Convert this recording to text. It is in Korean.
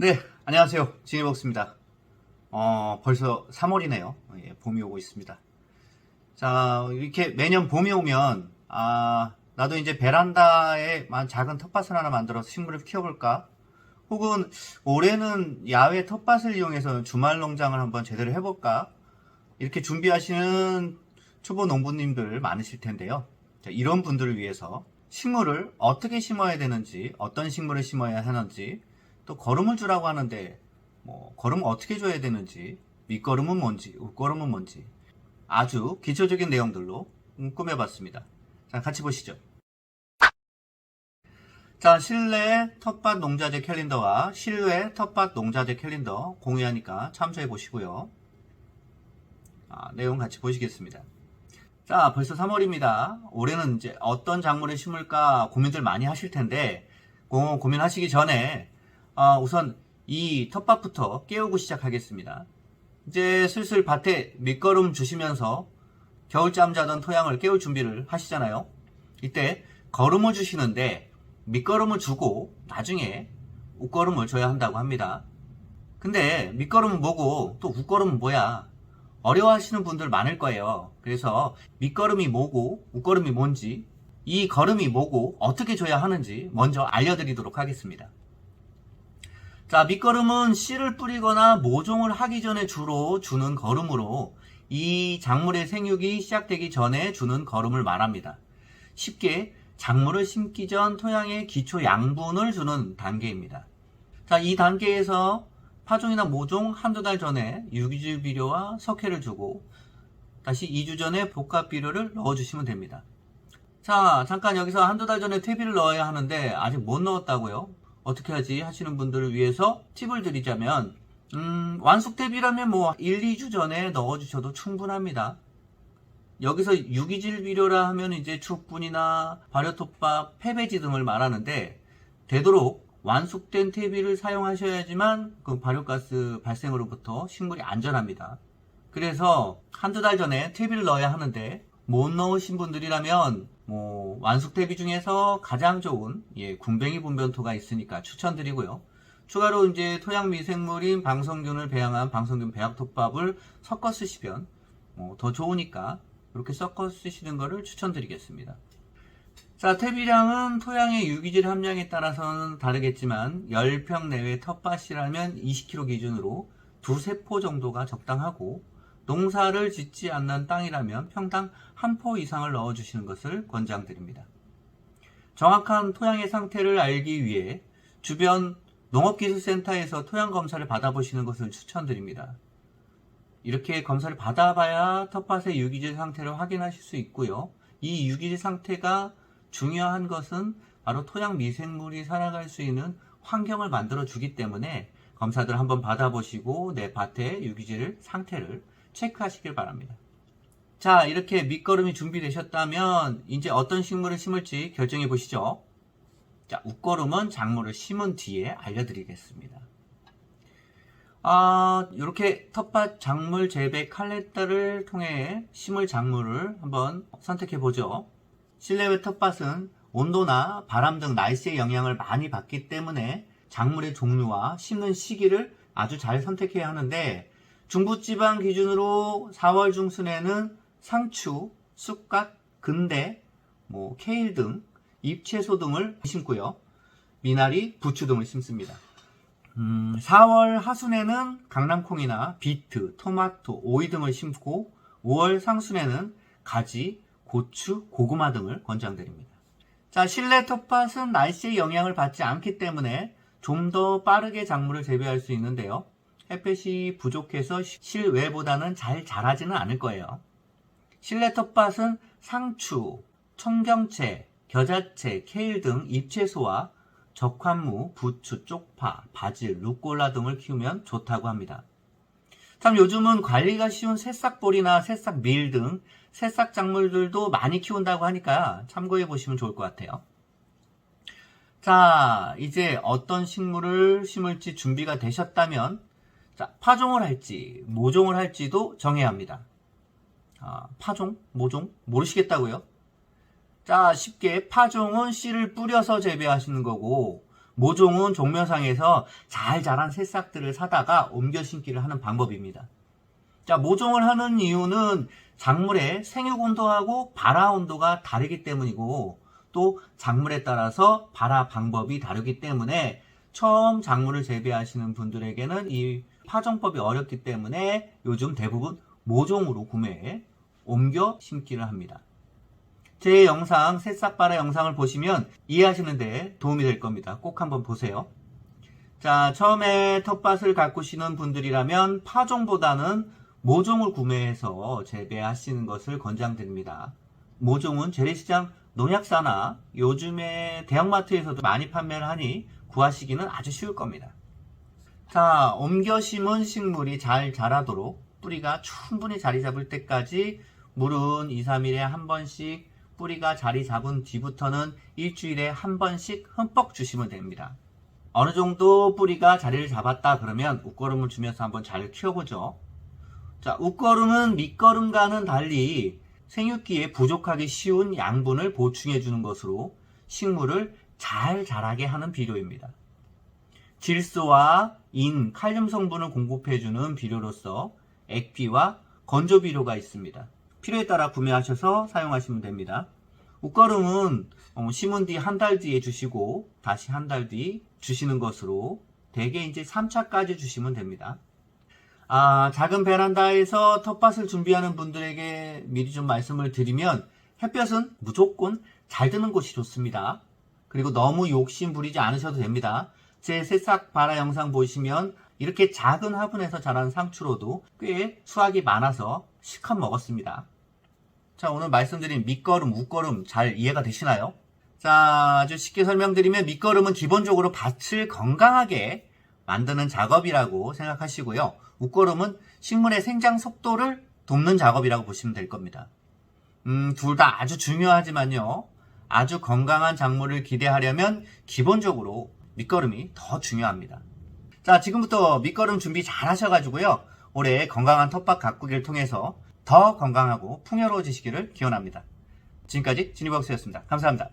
네, 안녕하세요. 진일복스입니다. 어, 벌써 3월이네요. 예, 봄이 오고 있습니다. 자, 이렇게 매년 봄이 오면, 아, 나도 이제 베란다에만 작은 텃밭을 하나 만들어서 식물을 키워볼까? 혹은 올해는 야외 텃밭을 이용해서 주말 농장을 한번 제대로 해볼까? 이렇게 준비하시는 초보 농부님들 많으실 텐데요. 자, 이런 분들을 위해서 식물을 어떻게 심어야 되는지, 어떤 식물을 심어야 하는지, 또 걸음을 주라고 하는데 뭐 걸음을 어떻게 줘야 되는지 밑걸음은 뭔지 웃걸음은 뭔지 아주 기초적인 내용들로 음, 꾸며봤습니다. 자 같이 보시죠. 자 실내 텃밭 농자재 캘린더와 실외 텃밭 농자재 캘린더 공유하니까 참조해 보시고요. 아, 내용 같이 보시겠습니다. 자 벌써 3월입니다. 올해는 이제 어떤 작물을 심을까 고민들 많이 하실 텐데 고, 고민하시기 전에 아, 우선 이 텃밭부터 깨우고 시작하겠습니다. 이제 슬슬 밭에 밑거름 주시면서 겨울잠 자던 토양을 깨울 준비를 하시잖아요. 이때 걸음을 주시는데 밑거름을 주고 나중에 웃걸음을 줘야 한다고 합니다. 근데 밑거름은 뭐고 또 웃걸음은 뭐야? 어려워하시는 분들 많을 거예요. 그래서 밑거름이 뭐고 웃걸음이 뭔지 이 걸음이 뭐고 어떻게 줘야 하는지 먼저 알려드리도록 하겠습니다. 자, 밑거름은 씨를 뿌리거나 모종을 하기 전에 주로 주는 걸음으로 이 작물의 생육이 시작되기 전에 주는 걸음을 말합니다. 쉽게 작물을 심기 전 토양의 기초 양분을 주는 단계입니다. 자, 이 단계에서 파종이나 모종 한두 달 전에 유기질 비료와 석회를 주고 다시 2주 전에 복합 비료를 넣어주시면 됩니다. 자, 잠깐 여기서 한두 달 전에 퇴비를 넣어야 하는데 아직 못 넣었다고요? 어떻게 하지 하시는 분들을 위해서 팁을 드리자면 음, 완숙 대비라면 뭐 1, 2주 전에 넣어주셔도 충분합니다. 여기서 유기질 비료라 하면 이제 죽분이나 발효톱밥, 패배지 등을 말하는데 되도록 완숙된 퇴비를 사용하셔야지만 그 발효가스 발생으로부터 식물이 안전합니다. 그래서 한두 달 전에 퇴비를 넣어야 하는데 못 넣으신 분들이라면 뭐 완숙 대비 중에서 가장 좋은 예, 군뱅이 분변토가 있으니까 추천드리고요. 추가로 이제 토양 미생물인 방성균을 배양한 방성균 배합톱밥을 섞어 쓰시면 뭐 더 좋으니까 이렇게 섞어 쓰시는 것을 추천드리겠습니다. 자, 퇴비량은 토양의 유기질 함량에 따라서는 다르겠지만 10평 내외 텃밭이라면 20kg 기준으로 두세 포 정도가 적당하고 농사를 짓지 않는 땅이라면 평당 한 포 이상을 넣어주시는 것을 권장드립니다. 정확한 토양의 상태를 알기 위해 주변 농업기술센터에서 토양 검사를 받아보시는 것을 추천드립니다. 이렇게 검사를 받아봐야 텃밭의 유기질 상태를 확인하실 수 있고요. 이 유기질 상태가 중요한 것은 바로 토양 미생물이 살아갈 수 있는 환경을 만들어 주기 때문에 검사들 한번 받아보시고 내 밭의 유기질 상태를 체크하시길 바랍니다. 자, 이렇게 밑거름이 준비되셨다면 이제 어떤 식물을 심을지 결정해 보시죠. 자, 웃거름은 작물을 심은 뒤에 알려드리겠습니다. 아, 이렇게 텃밭 작물 재배 칼레터를 통해 심을 작물을 한번 선택해 보죠. 실내외 텃밭은 온도나 바람 등 날씨의 영향을 많이 받기 때문에 작물의 종류와 심는 시기를 아주 잘 선택해야 하는데 중부지방 기준으로 4월 중순에는 상추, 쑥갓, 근대, 뭐 케일 등 잎채소 등을 심고요. 미나리, 부추 등을 심습니다. 음, 4월 하순에는 강낭콩이나 비트, 토마토, 오이 등을 심고 5월 상순에는 가지, 고추, 고구마 등을 권장드립니다. 자, 실내 텃밭은 날씨의 영향을 받지 않기 때문에 좀 더 빠르게 작물을 재배할 수 있는데요. 햇볕이 부족해서 실외보다는 잘 자라지는 않을 거예요. 실내 텃밭은 상추, 청경채, 겨자채, 케일 등 잎채소와 적환무, 부추, 쪽파, 바질, 루꼴라 등을 키우면 좋다고 합니다. 참 요즘은 관리가 쉬운 새싹볼이나 새싹밀 등 새싹 작물들도 많이 키운다고 하니까 참고해 보시면 좋을 것 같아요. 자, 이제 어떤 식물을 심을지 준비가 되셨다면 자, 파종을 할지 모종을 할지도 정해야 합니다. 아, 파종, 모종 모르시겠다고요? 자, 쉽게 파종은 씨를 뿌려서 재배하시는 거고 모종은 종묘상에서 잘 자란 새싹들을 사다가 옮겨 심기를 하는 방법입니다. 자, 모종을 하는 이유는 작물의 생육 온도하고 발화 온도가 다르기 때문이고 또 작물에 따라서 발화 방법이 다르기 때문에 처음 작물을 재배하시는 분들에게는 이 파종법이 어렵기 때문에 요즘 대부분 모종으로 구매해 옮겨 심기를 합니다. 제 영상 새싹발화 영상을 보시면 이해하시는데 도움이 될 겁니다. 꼭 한번 보세요. 자, 처음에 텃밭을 가꾸시는 분들이라면 파종보다는 모종을 구매해서 재배하시는 것을 권장드립니다. 모종은 재래시장 농약사나 요즘에 대형마트에서도 많이 판매를 하니 구하시기는 아주 쉬울 겁니다. 자, 옮겨 심은 식물이 잘 자라도록 뿌리가 충분히 자리 잡을 때까지 물은 2, 3일에 한 번씩 뿌리가 자리 잡은 뒤부터는 일주일에 한 번씩 흠뻑 주시면 됩니다. 어느 정도 뿌리가 자리를 잡았다 그러면 웃거름을 주면서 한번 잘 키워보죠. 자, 웃거름은 밑거름과는 달리 생육기에 부족하기 쉬운 양분을 보충해 주는 것으로 식물을 잘 자라게 하는 비료입니다. 질소와 인, 칼륨 성분을 공급해 주는 비료로서 액비와 건조 비료가 있습니다. 필요에 따라 구매하셔서 사용하시면 됩니다. 웃거름은 어, 심은 뒤 한 달 뒤에 주시고 다시 한 달 뒤 주시는 것으로 대개 이제 3차까지 주시면 됩니다. 아, 작은 베란다에서 텃밭을 준비하는 분들에게 미리 좀 말씀을 드리면 햇볕은 무조건 잘 드는 곳이 좋습니다. 그리고 너무 욕심 부리지 않으셔도 됩니다. 제 새싹 발화 영상 보시면 이렇게 작은 화분에서 자란 상추로도 꽤 수확이 많아서 실컷 먹었습니다. 자, 오늘 말씀드린 밑거름, 웃거름 잘 이해가 되시나요? 자, 아주 쉽게 설명드리면 밑거름은 기본적으로 밭을 건강하게 만드는 작업이라고 생각하시고요. 웃거름은 식물의 생장 속도를 돕는 작업이라고 보시면 될 겁니다. 음, 둘 다 아주 중요하지만요. 아주 건강한 작물을 기대하려면 기본적으로 밑거름이 더 중요합니다. 자, 지금부터 밑거름 준비 잘 하셔가지고요. 올해 건강한 텃밭 가꾸기를 통해서 더 건강하고 풍요로워지시기를 기원합니다. 지금까지 진이박스였습니다. 감사합니다.